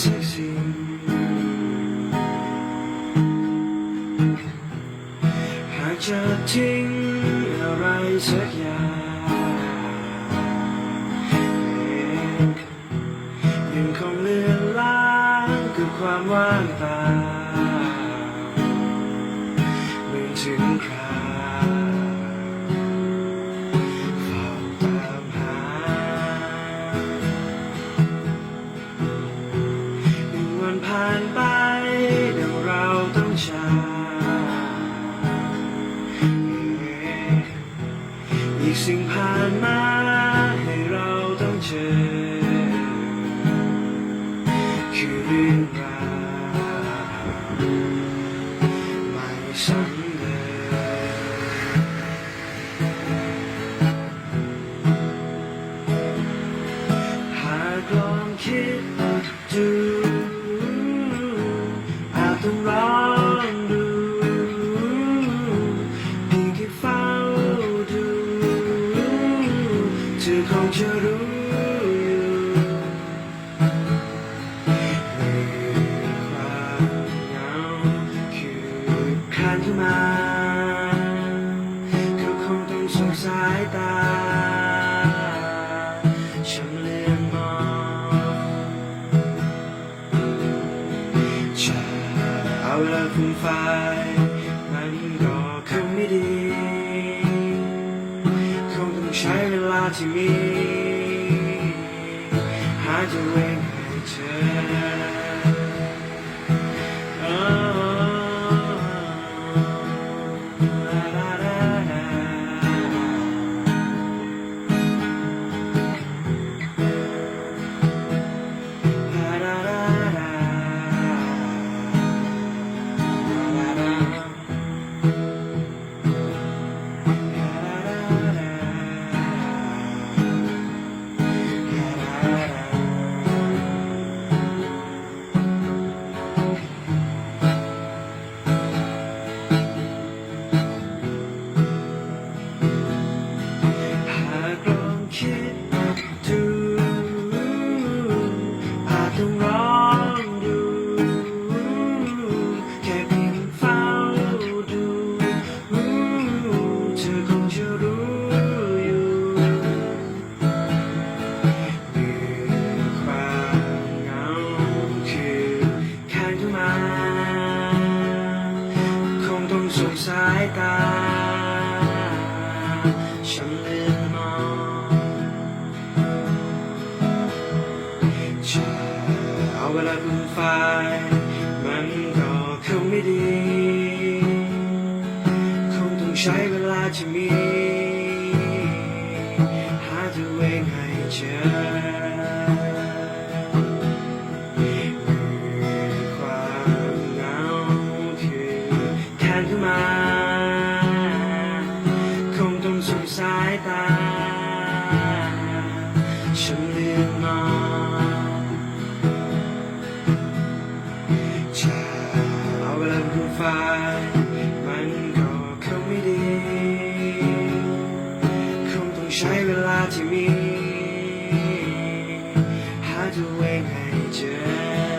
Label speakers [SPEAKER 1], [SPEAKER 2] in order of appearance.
[SPEAKER 1] สักทีหากจะทิ้งอะไรสักอยายังคงเลือนลางกับความว่างเปล่าไม่ถึงคร นผ่านไปดังเราต้องจาอีกสิ่งผ่านมาให้เราต้องเจอ คือเรื่องราวไม่ซ้ำเดิหากลองคิดดู คงจะรู้อยู่เมื่อความเหงาคือคานเข้ามาก็คงต้องส่งสายตาฉันเลือนมองจะเอาเวลาฟุ้งไฟมันก็คงไม่ดีคงต้องใช้ เวลาที่มี ส่งสายตา ฉันเลือนมองจะเอาเวลาคุณไฟมันก็คงไม่ดี คงต้องใช้เวลาที่มี changes.